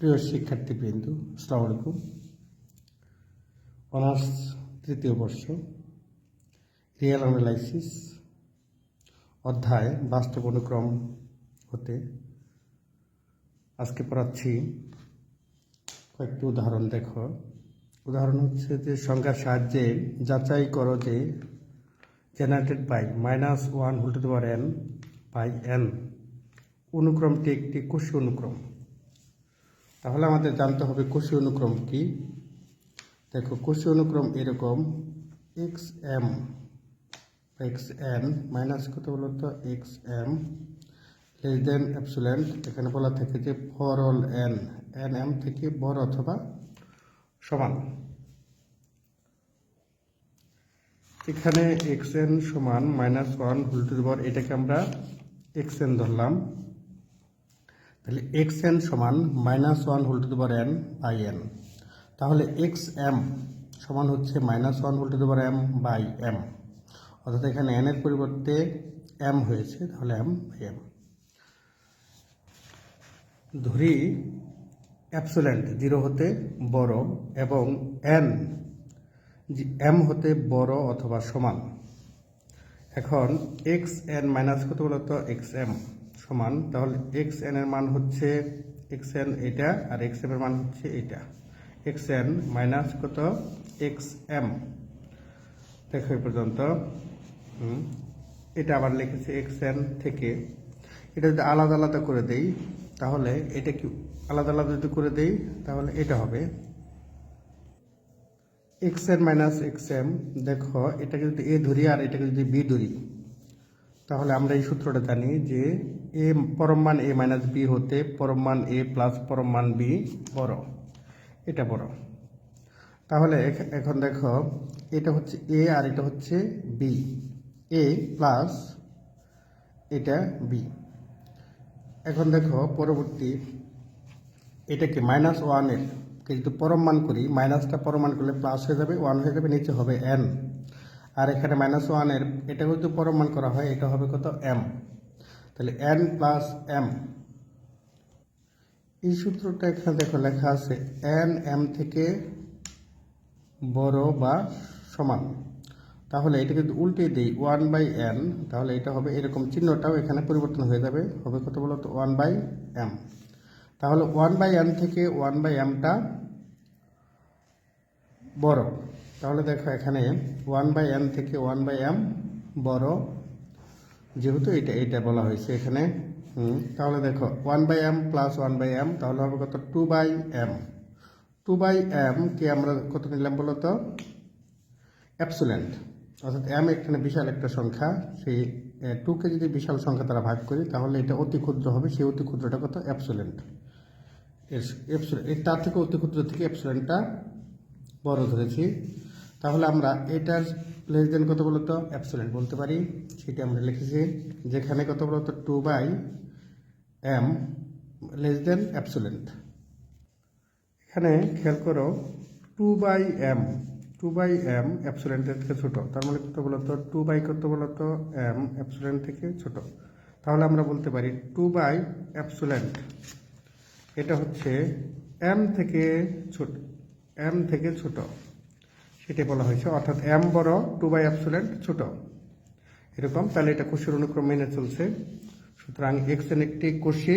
প্রিয় শিক্ষার্থীবৃন্দ, আসসালামু আলাইকুম। অনার্স তৃতীয় বর্ষ, রিয়েল অ্যানালাইসিস, অধ্যায়, বাস্তব অনুক্রম হতে। আজকে পড়াচ্ছি কয়েকটি উদাহরণ, দেখো। উদাহরণ হচ্ছে যে, সংখ্যার সাহায্যে যাচাই করো যে generated by minus one whole to দেওয়ার এন বাই এন অনুক্রমটি একটি কোষী অনুক্রম। তাহলে আমাদের জানতে হবে কোষী অনুক্রম কি? দেখো কোষী অনুক্রম এরকম x m x n minus কত বলতো x m less than epsilon এখানে বলা থাকে যে for all n n m থেকে বড় অথবা সমান। এখানে এক্স এন সমান মাইনাস ওয়ান হোল টু এটাকে আমরা এক্স এন ধরলাম। তাহলে এক্স এন সমান minus one whole to the power n by n তাহলে এক্স এম সমান হচ্ছে minus one whole to the power m by m অর্থাৎ এখানে এন এর পরিবর্তে এম হয়েছে, তাহলে এম বাই এম ধরি অ্যাপসুলেন্ট জিরো হতে বড় এবং এন এম হতে বড় অথবা সমান। এখন এক্স এন মাইনাস কত বলতো? এক্স এম সমান, তাহলে এক্স এন এর মান হচ্ছে এক্স এন এটা আর এক্স এম এর মান হচ্ছে এটা এক্স এন মাইনাস কত? এক্স এম দেখো এই পর্যন্ত। এটা আবার লিখেছি এক্স এন থেকে। এটা যদি আলাদা আলাদা করে দেই, তাহলে এটা কি আলাদা আলাদা যদি করে দেই, তাহলে এটা হবে। X n minus x m দেখো এটাকে যদি এ ধরি আর এটাকে যদি বি ধরি তাহলে আমরা এই সূত্রটা জানি যে এ পরম মান এ মাইনাস বি হতে পরম মান এ প্লাস পরম মান বি বড়। এটা বড়। তাহলে এখন দেখো, এটা হচ্ছে এ আর এটা হচ্ছে বি এ প্লাস এটা বি এখন দেখো, পরবর্তী, এটাকে মাইনাস ওয়ানের যদি পরম মান করি মাইনাসটা পরম মান করলে প্লাস হয়ে যাবে ওয়ান হয়ে যাবে, নিচে হবে এন আর এখানে মাইনাস ওয়ানের এটাকে যদি পরম মান করা হয়, এটা হবে কত? এম তাহলে এন প্লাস এম এই সূত্রটা এখানে দেখো লেখা আছে এন এম থেকে বড় বা সমান। তাহলে এটাকে যদি উল্টে দিই ওয়ান বাই এন তাহলে এটা হবে এরকম চিহ্নটাও এখানে পরিবর্তন হয়ে যাবে। হবে কত বলতো? ওয়ান বাই এম তাহলে ওয়ান বাই এম থেকে ওয়ান বাই এমটা বড়। তাহলে দেখো এখানে ওয়ান বাই এম থেকে ওয়ান বাই এম বড়। যেহেতু এটা এটা বলা হয়েছে এখানে। তাহলে দেখো one by m plus one by m তাহলে হবে কত? Two by m two by m কে আমরা কত নিলাম বলো তো? অ্যাপসুলেন্ট অর্থাৎ এম এখানে বিশাল একটা সংখ্যা। সেই টুকে যদি বিশাল সংখ্যা দ্বারা ভাগ করি, তাহলে এটা অতি ক্ষুদ্র হবে। সেই অতি ক্ষুদ্রটা কত? অ্যাপসুলেন্ট এর তার থেকে অতি ক্ষুদ্র থেকে অ্যাপসুলেন্টটা বড় ধরেছি। তাহলে আমরা এটার লেস দেন কত বলতো? অ্যাপসুলেন্ট বলতে পারি। সেটা আমরা লিখেছি যেখানে কত বলতো? Two by m less than epsilon এখানে খেয়াল করো two by m two by m অ্যাপসুলেন্টের থেকে ছোট। তার মানে কত বলতো? টু বাই কত বলতো? এম অ্যাপসুলেন্ট থেকে ছোট। তাহলে আমরা বলতে পারি টু বাই অ্যাপসুলেন্ট এটা হচ্ছে এম থেকে ছোট এম থেকে ছোট। সেটাই বলা হয়েছে। অর্থাৎ এম বড় টু বাই অ্যাপসুলেন্ট ছোট। এরকম, তাহলে এটা কোষের অনুক্রম মেনে চলছে। সুতরাং এক্স এন একটি কোষী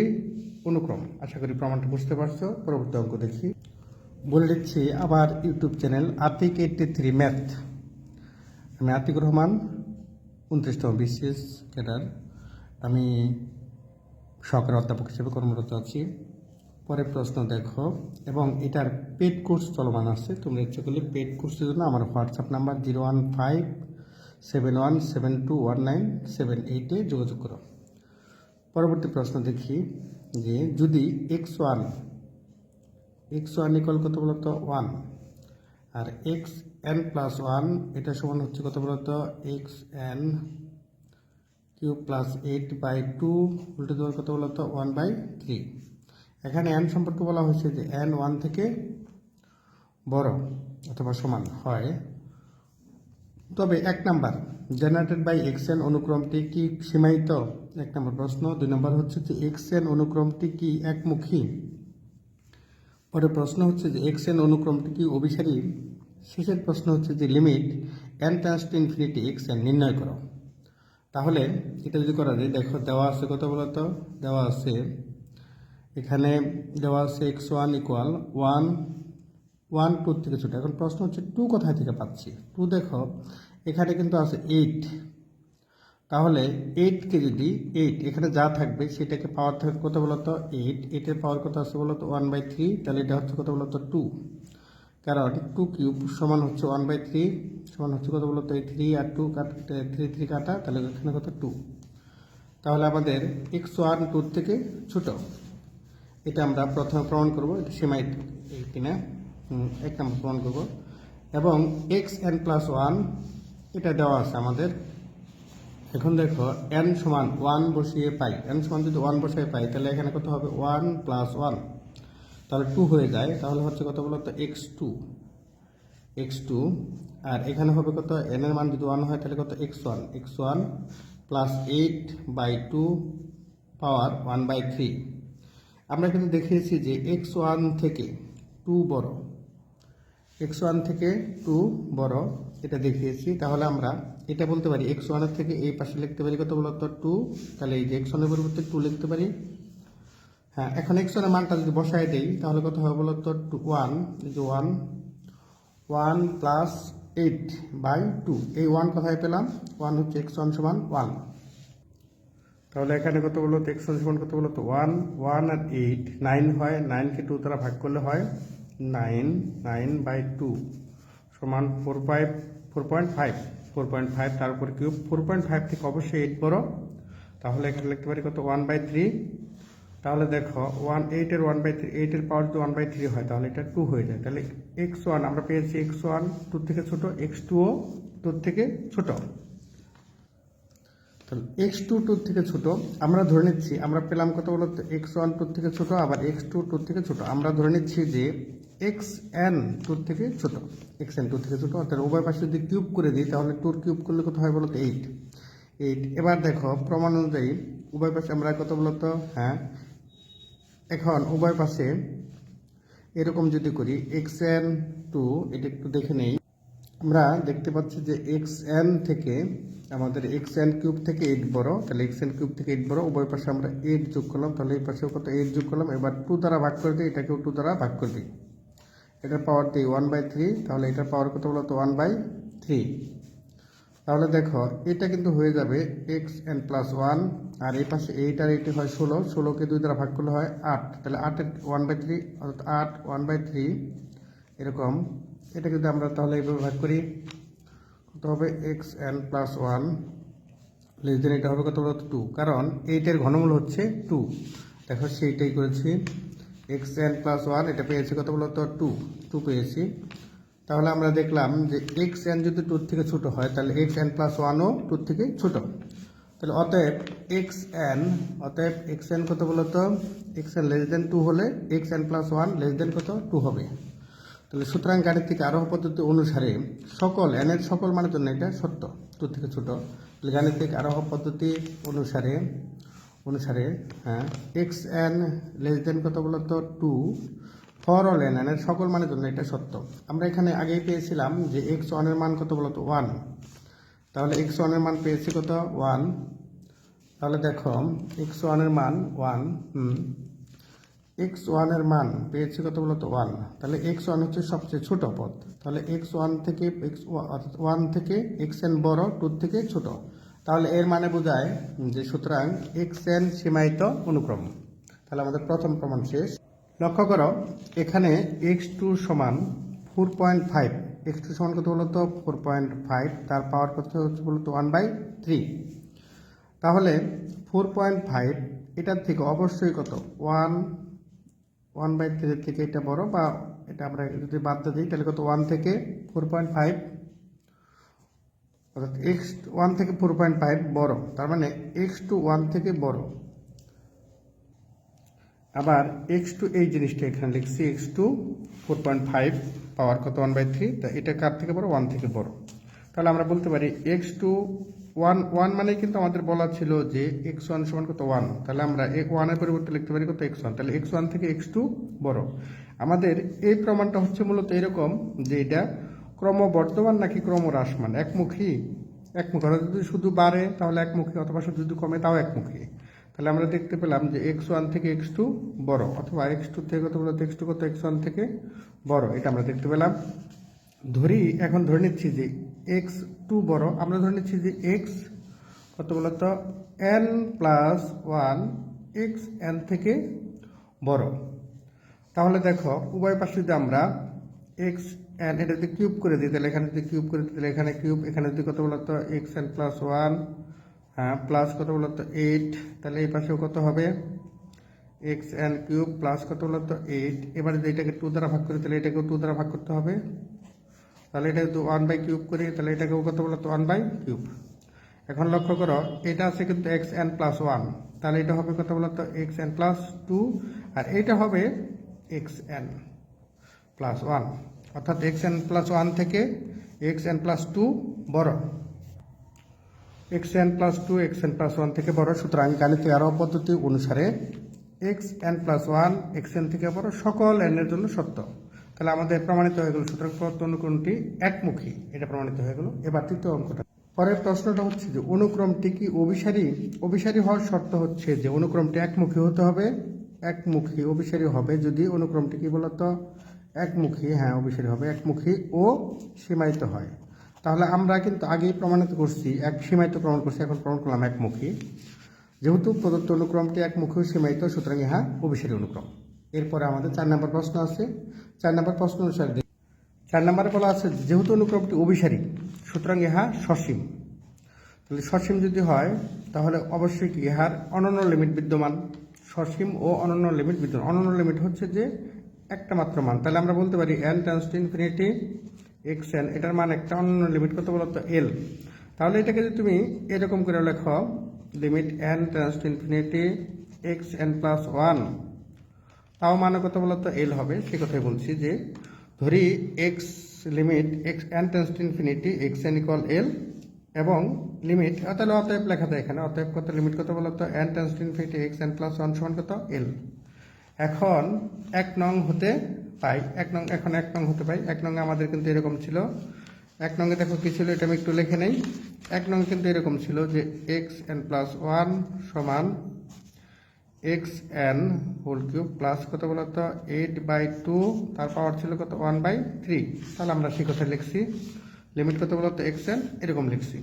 অনুক্রম। আশা করি প্রমাণটা বুঝতে পারছ। পরবর্তী অঙ্ক দেখি। বলে দিচ্ছি আবার YouTube channel Atiq eighty three math আমি আতিক রহমান, উনত্রিশতম বিসিএস ক্যাডার। আমি সহকারী অধ্যাপক হিসেবে কর্মরত আছি। পরের প্রশ্ন দেখো, এবং এটার পেড কোর্স চলমান আছে। তোমরা ইচ্ছে করলে পেড কোর্সের জন্য আমার WhatsApp number zero one five seven one seven two one nine seven এইটে যোগাযোগ করো। পরবর্তী প্রশ্ন দেখি যে, যদি x one x one equal কত বলতো? ওয়ান আর এক্স এন প্লাস ওয়ান এটা সমান হচ্ছে কত বলতো? X n cube plus eight by two উল্টে দেওয়ার কত বলতো? ওয়ান বাই থ্রি এখানে এন সম্পর্কে বলা হয়েছে যে এন ওয়ান থেকে বড় অথবা সমান হয়। তবে এক number generated by x n অনুক্রমটি কি সীমায়িত? এক নম্বর প্রশ্ন। দুই নম্বর হচ্ছে যে এক্স এন অনুক্রমটি কি একমুখী? পরে প্রশ্ন হচ্ছে যে এক্স এন অনুক্রমটি কি অভিসারী? শেষের প্রশ্ন হচ্ছে যে limit n tends to infinity x n নির্ণয় করো। তাহলে এটা যদি করা যায়, দেখো দেওয়া আছে কত বলতো? দেওয়া আছে এখানে দেওয়া আছে x one equal one one, two থেকে ছোটো। এখন প্রশ্ন হচ্ছে, টু কোথায় থেকে পাচ্ছি? টু দেখো, এখানে কিন্তু আছে এইট। তাহলে এইটকে যদি এইট, এখানে যা থাকবে সেটাকে পাওয়ার থাকবে কত বলতো? এইট। এইটের পাওয়ার কত আছে বলতো? ওয়ান বাই থ্রি তাহলে এটা হচ্ছে কত বলতো? টু কারণ টু কিউব সমান হচ্ছে ওয়ান বাই থ্রি সমান হচ্ছে কত বলতো? এই থ্রি আর টু কাট থ্রি থ্রি কাটা, তাহলে এখানে কত? টু তাহলে আমাদের এক্স ওয়ান টুর থেকে ছোট। এটা আমরা প্রথমে প্রমাণ করব, এটা এই কিনা। এক নম্বর প্রমাণ করব। এবং এক্স এন প্লাস ওয়ান এটা দেওয়া আছে আমাদের। এখন দেখো এন সমান ওয়ান বসিয়ে পাই। এন সমান যদি ওয়ান বসিয়ে পাই, তাহলে এখানে কত হবে? ওয়ান প্লাস ওয়ান তাহলে টু হয়ে যায়, তাহলে হচ্ছে কত বলতো এক্স টু এক্স টু আর এখানে হবে কত? এন এর মান যদি ওয়ান হয়, তাহলে কত? X one x one plus eight by two power one by three আমরা কিন্তু দেখিয়েছি যে এক্স ওয়ান থেকে টু বড়। এক্স ওয়ান থেকে টু বড়, এটা দেখিয়েছি। তাহলে আমরা এটা বলতে পারি এক্স ওয়ানের থেকে এই পাশে লিখতে পারি কত বলতো? টু তাহলে এই যে এক্স ওয়ানের পরিবর্তে টু লিখতে পারি। হ্যাঁ এখন এক্স ওয়ানের মানটা যদি বসায় দেই, তাহলে কত হবে বলতো? টু ওয়ান এই যে one one plus eight by two এই ওয়ান কোথায় পেলাম? ওয়ান হচ্ছে এক্স ওয়ান সমান ওয়ান তাহলে এখানে কত বলো তো এক্স সমান কত বলো তো ওয়ান ওয়ান আর এইট নাইন হয় নাইনকে টু দ্বারা ভাগ করলে হয় নাইন নাইন বাই টু সমান four five four point five four point five তার উপর কিউব ফোর পয়েন্ট ফাইভ থেকে অবশ্যই এইট বড় তাহলে এখানে লিখতে পারি কত? ওয়ান বাই থ্রি তাহলে দেখো ওয়ান এইটের ওয়ান বাই থ্রি এইটের পাওয়ার যদি ওয়ান বাই থ্রি হয়, তাহলে এটা টু হয়ে যায়। তাহলে এক্স ওয়ান আমরা পেয়েছি এক্স ওয়ান টুর থেকে ছোট এক্স টুও টুর থেকে ছোট। তাহলে এক্স টু টুর থেকে ছোট, আমরা ধরে নিচ্ছি, আমরা পেলাম কত বলতো এক্স ওয়ান টুর থেকে ছোট, আবার এক্স টু টুর থেকে ছোট। আমরা ধরে নিচ্ছি যে এক্স এন টুর থেকে ছোট। এক্স এন টুর থেকে ছোট, অর্থাৎ উভয় পাশে যদি কিউব করে দিই, তাহলে টুর কিউব করলে কত হয় বলতো এইট এইট এবার দেখো, প্রমাণ অনুযায়ী উভয় পাশে আমরা কত বলতো হ্যাঁ। এখন উভয় পাশে এরকম যদি করি এক্স এন টু এটা একটু দেখে নেই। আমরা দেখতে পাচ্ছি যে এক্স এন থেকে আমাদের এক্স এন কিউব থেকে এইট বড়, তাহলে এক্স এন কিউব থেকে এইট বড়, উভয় পাশে আমরা এইট যোগ করলাম, তাহলে এই পাশেও কত এইট যোগ করলাম, এবার টু দ্বারা ভাগ করে দিই, এটাকেও টু দ্বারা ভাগ করে দিই। এটার পাওয়ার দিই ওয়ান বাই থ্রি তাহলে এটার পাওয়ার কত বলতো? ওয়ান বাই থ্রি তাহলে দেখো, এটা কিন্তু হয়ে যাবে এক্স এন প্লাস ওয়ান আর এই পাশে এইট আর এইটি হয় ষোলো, ষোলোকে দুই দ্বারা ভাগ করলে হয় আট, তাহলে আটের ওয়ান বাই থ্রি অর্থাৎ আট ওয়ান বাই থ্রি এরকম এটা যদি আমরা তাহলে এইভাবে ভাগ করি, কত হবে? X n plus one less than এটা হবে কত বলতো টু কারণ এইটের ঘনমূল হচ্ছে টু দেখো সেইটাই করেছি। এক্স এন প্লাস ওয়ান এটা পেয়েছি কত বলতো টু টু পেয়েছি। তাহলে আমরা দেখলাম যে এক্স এন যদি টুর থেকে ছোট হয়, তাহলে এক্স এন প্লাস ওয়ানও টুর থেকে ছোট। তাহলে অতএব এক্স এন অতএব এক্স এন কত বলতো x n less than two হলে x n plus one less than কত? টু হবে। তাহলে সুতরাং গাণিতিক আরোহ পদ্ধতি অনুসারে সকল এনের সকল মানের জন্য এটা সত্য। তোর থেকে ছোট। তাহলে গাণিতিক আরোহ পদ্ধতি অনুসারে অনুসারে হ্যাঁ এক্স এন লেস দেন কত বলতো টু ফর অল এন এনের সকল মানের জন্য এটা সত্য। আমরা এখানে আগেই পেয়েছিলাম যে এক্স ওয়ানের মান কত বলতো ওয়ান তাহলে এক্স ওয়ানের মান পেয়েছি কত? ওয়ান তাহলে দেখো এক্স ওয়ানের মান ওয়ান এক্স ওয়ানের মান, পেয়েছি কত বলতো ওয়ান তাহলে এক্স ওয়ান হচ্ছে সবচেয়ে ছোট পদ। তাহলে এক্স ওয়ান থেকে এক্স ওয়ান থেকে এক্স এন বড় টু থেকে ছোট। তাহলে এর মানে বোঝায় যে সুতরাং এক্স এন সীমায়িত অনুক্রম। তাহলে আমাদের প্রথম প্রমাণ শেষ। লক্ষ্য করো, এখানে এক্স টু সমান four point five x two সমান কত বলতো ফোর পয়েন্ট ফাইভ তার পাওয়ার কত হচ্ছে বলতো ওয়ান বাই থ্রি তাহলে ফোর পয়েন্ট ফাইভ এটার থেকে অবশ্যই কত? ওয়ান ওয়ান বাই থ্রি থেকে এটা বড় বা এটা আমরা যদি বাদ দিই, তাহলে কত? ওয়ান থেকে ফোর পয়েন্ট ফাইভ। অর্থাৎ এক্স ওয়ান থেকে ফোর পয়েন্ট ফাইভ বড়, তার মানে এক্স টু ওয়ান থেকে বড়। আবার এক্স টু এই জিনিসটা এখানে লিখছি x two four point five power কত? One by three. তা এটা কার থেকে বড়? ওয়ান থেকে বড়। তাহলে আমরা বলতে পারি এক্স টু ওয়ান ওয়ান মানে কিন্তু আমাদের বলা ছিল যে এক্স ওয়ান সমান কত ওয়ান তাহলে আমরা ওয়ানের পরিবর্তে লিখতে পারি কত এক্স ওয়ান তাহলে এক্স ওয়ান থেকে এক্স টু বড়। আমাদের এই প্রমাণটা হচ্ছে মূলত এরকম যে এটা ক্রম ক্রমবর্ধমান নাকি ক্রম ক্রমহ্রাসমান? একমুখী? একমুখী। অর্থাৎ যদি শুধু বাড়ে, তাহলে একমুখী। অথবা শুধু যদি কমে, তাও একমুখী। তাহলে আমরা দেখতে পেলাম যে এক্স ওয়ান থেকে এক্স টু বড়। অথবা এক্স টু থেকে কত বলতো এক্স টু কত? এক্স ওয়ান থেকে বড়। এটা আমরা দেখতে পেলাম। ধরি, এখন ধরে নিচ্ছি যে এক্স টু বড়। আমরা ধরে নিচ্ছি যে এক্স কত বলতো n plus one x n থেকে বড়। তাহলে দেখো, উভয় পাশে যদি আমরা এক্স এন এটা যদি কিউব করে দিই, তাহলে এখানে যদি কিউব করে দিই, তাহলে এখানে কিউব এখানে যদি কত বলতো এক্স এন প্লাস ওয়ান হ্যাঁ প্লাস কত বলতো এইট তাহলে এই পাশেও কত হবে? এক্স এন কিউব প্লাস কত বলতো এইট এবার যদি এটাকে টু দ্বারা ভাগ করি, তাহলে এটাকেও টু দ্বারা ভাগ করতে হবে। তাহলে এটা যদি ওয়ান বাই কিউব করি, তাহলে এটাকেও কত বলতো ওয়ান বাই কিউব এখন লক্ষ্য করো, এটা আছে কিন্তু এক্স এন প্লাস ওয়ান তাহলে এটা হবে কত বলো তো এক্স এন প্লাস টু আর এইটা হবে এক্স এন প্লাস ওয়ান অর্থাৎ এক্স এন প্লাস ওয়ান থেকে এক্স এন প্লাস টু বড়। X n plus two x n plus one থেকে বড়। সুতরাং গাণিতিক আরও পদ্ধতি অনুসারে x n plus one x n থেকে বড় সকল এন এর জন্য সত্য। তাহলে আমাদের প্রমাণিত হয়ে গেল, সুতরাং প্রদত্ত অনুক্রমটি একমুখী, এটা প্রমাণিত হয়ে গেল। এবার তৃতীয় অঙ্কটা। পরের প্রশ্নটা হচ্ছে যে, অনুক্রমটি কি অভিসারী? অভিসারী হওয়ার শর্ত হচ্ছে যে, অনুক্রমটি একমুখী হতে হবে। একমুখী অভিসারী হবে যদি অনুক্রমটি কি বলতো? একমুখী হ্যাঁ অভিসারী হবে, একমুখী ও সীমায়িত হয়। তাহলে আমরা কিন্তু আগেই প্রমাণিত করছি, এক সীমায়িত প্রমাণ করছি, এখন প্রমাণ করলাম একমুখী। যেহেতু প্রদত্ত অনুক্রমটি একমুখী সীমায়িত, সুতরাং ইহা অভিসারী অনুক্রম। এরপরে আমাদের চার নম্বর প্রশ্ন আছে। চার নম্বর প্রশ্ন অনুসারে চার নম্বরে বলা আছে, যেহেতু অনুক্রমটি অভিসারী, সুতরাং ইহা সসীম। তাহলে সসীম যদি হয়, তাহলে অবশ্যই কি ইহার অনন্য লিমিট বিদ্যমান? সসীম ও অনন্য লিমিট বিদ্যমান। অনন্য লিমিট হচ্ছে যে একটা মাত্র মান। তাহলে আমরা বলতে পারি n tends to infinity x n এটার মান একটা অনন্য লিমিট। কত বলতো এল তাহলে এটাকে যদি তুমি এরকম করে লেখো, limit n tends to infinity x n plus one তাও মানে বলতো এল হবে, সে কথাই বলছি যে ধরি x limit x n tends to infinity x n equal l এবং লিমিট তাহলে অতএব লেখা যায় এখানে, অতএব কত লিমিট কত বলতো? N tends to infinity x n plus one সমান কত? এল এখন এক নং হতে পাই, এক নং, এখন এক নং হতে পাই, এক নং আমাদের কিন্তু এরকম ছিল। এক নঙ্গে দেখো কি ছিল, এটা আমি একটু লিখে নেই। এক নং কিন্তু এরকম ছিল যে এক্স এন প্লাস ওয়ান সমান x n whole cube plus কত বলতো এইট বাই টু তার পাওয়ার ছিল কত? ওয়ান বাই থ্রি তাহলে আমরা সেই কথা লিখছি? লিমিট কত বলতো এক্স এন এরকম লিখছি।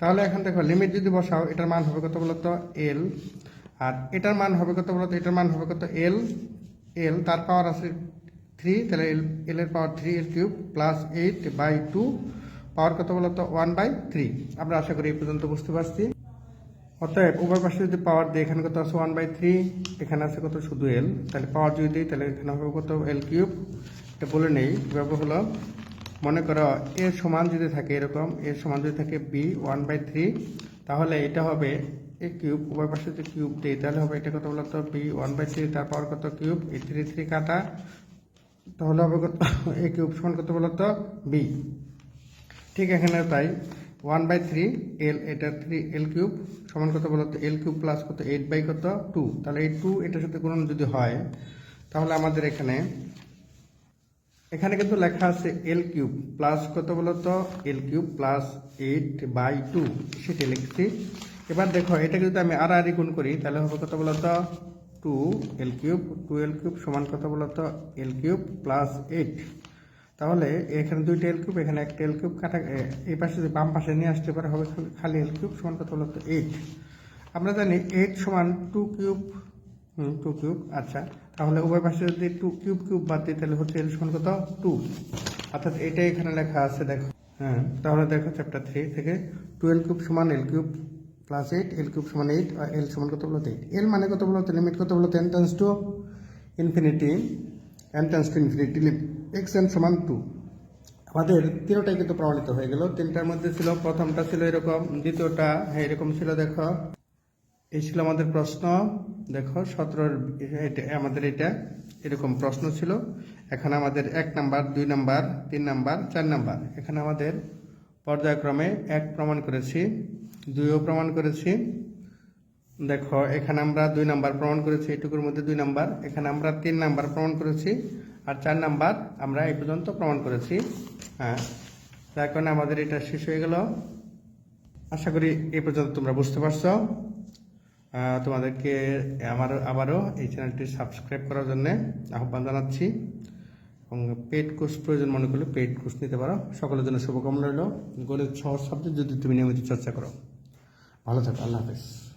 তাহলে এখন দেখো লিমিট যদি বসাও, এটার মান হবে কত বলতো এল আর এটার মান হবে কত বলতো এটার মান হবে কত? এল এল তার পাওয়ার আছে থ্রি তাহলে এল এল এর power three l cube plus eight by two power কত বলতো ওয়ান বাই থ্রি আমরা আশা করি এই পর্যন্ত বুঝতে পারছি। অতএব উভয় পাশে যদি পাওয়ার দিই এখানে কত আছে? ওয়ান বাই থ্রি এখানে আছে কত? শুধু এল তাহলে পাওয়ার যদি দিই, তাহলে এখানে হবে কত? এল কিউব এটা বলে নেই ব্যাপার হলো, মনে করো এর সমান যদি থাকে এরকম এর সমান যদি থাকে বি ওয়ান বাই থ্রি তাহলে এটা হবে এ কিউব উভয় পাশে যদি কিউব দিই, তাহলে হবে এটা কত বলতো? বি ওয়ান বাই থ্রি তার পাওয়ার কত কিউব এই থ্রি থ্রি কাটা, তাহলে হবে কত? এ কিউব সমান কত বলতো? বি ঠিক এখানে তাই। ওয়ান বাই থ্রি এল, এটা থ্রি, এল কিউব, সমান কত বলতো এল কিউব প্লাস কত? এইট বাই কত? টু। তাহলে এই টু এটার সাথে গুণন যদি হয়, তাহলে আমাদের এখানে এখানে কিন্তু লেখা আছে এল কিউব প্লাস কত বলতো l cube plus eight by two. সেটি লিখছি। এবার দেখো, এটাকে যদি আমি আর আর গুণ করি, তাহলে হবে কত বলতো two l cube, two l cube সমান কত বলতো এল কিউব প্লাস এইট। তাহলে এখানে দুইটা এল কিউব এখানে একটা এল কিউব কাটা এই পাশে যদি বাম পাশে নিয়ে আসতে পারে হবে খালি- এল কিউব সমান কত বলতো এইট আমরা জানি এইট সমান টু কিউব টু কিউব আচ্ছা। তাহলে উভয় পাশে যদি টু কিউব কিউব বাদ দিই, তাহলে হচ্ছে এল সমান কত? টু অর্থাৎ এটাই এখানে লেখা আছে, দেখো। হ্যাঁ তাহলে দেখো চ্যাপ্টার থ্রি থেকে টু এল কিউব সমান l cube plus eight l cube সমান এইট আর এল সমান কত বলতো এইট এল মানে কত বলতো লিমিট কত বলতো n tends to infinity n tends to infinity x n সমান টু আমাদের তিনটাই কিন্তু প্রমাণিত হয়ে গেল। তিনটার মধ্যে ছিল, প্রথমটা ছিল এরকম, দ্বিতীয়টা হ্যাঁ এরকম ছিল, দেখো। এই ছিল আমাদের প্রশ্ন, দেখো, সতেরোর আমাদের এটা এরকম প্রশ্ন ছিল। এখানে আমাদের এক নাম্বার, দুই নাম্বার, তিন নাম্বার, চার নাম্বার। এখানে আমাদের পর্যায়ক্রমে এক প্রমাণ করেছি, দুইও প্রমাণ করেছি। দেখো, এখানে আমরা দুই নাম্বার প্রমাণ করেছি, এটুকুর মধ্যে দুই নাম্বার। এখানে আমরা তিন নাম্বার প্রমাণ করেছি আর চার নাম্বার আমরা এই পর্যন্ত প্রমাণ করেছি। হ্যাঁ তার কারণে আমাদের এটা শেষ হয়ে গেল। আশা করি এই পর্যন্ত তোমরা বুঝতে পারছ। তোমাদেরকে আমার আবারও এই চ্যানেলটি সাবস্ক্রাইব করার জন্য আহ্বান জানাচ্ছি। এবং পেড কোর্স প্রয়োজন মনে করলে পেড কোর্স নিতে পারো। সকলের জন্য শুভকামনা রইল। গণিত সহজ সাবজেক্ট যদি তুমি নিয়মিত চর্চা করো। ভালো থাকো, আল্লাহ হাফেজ।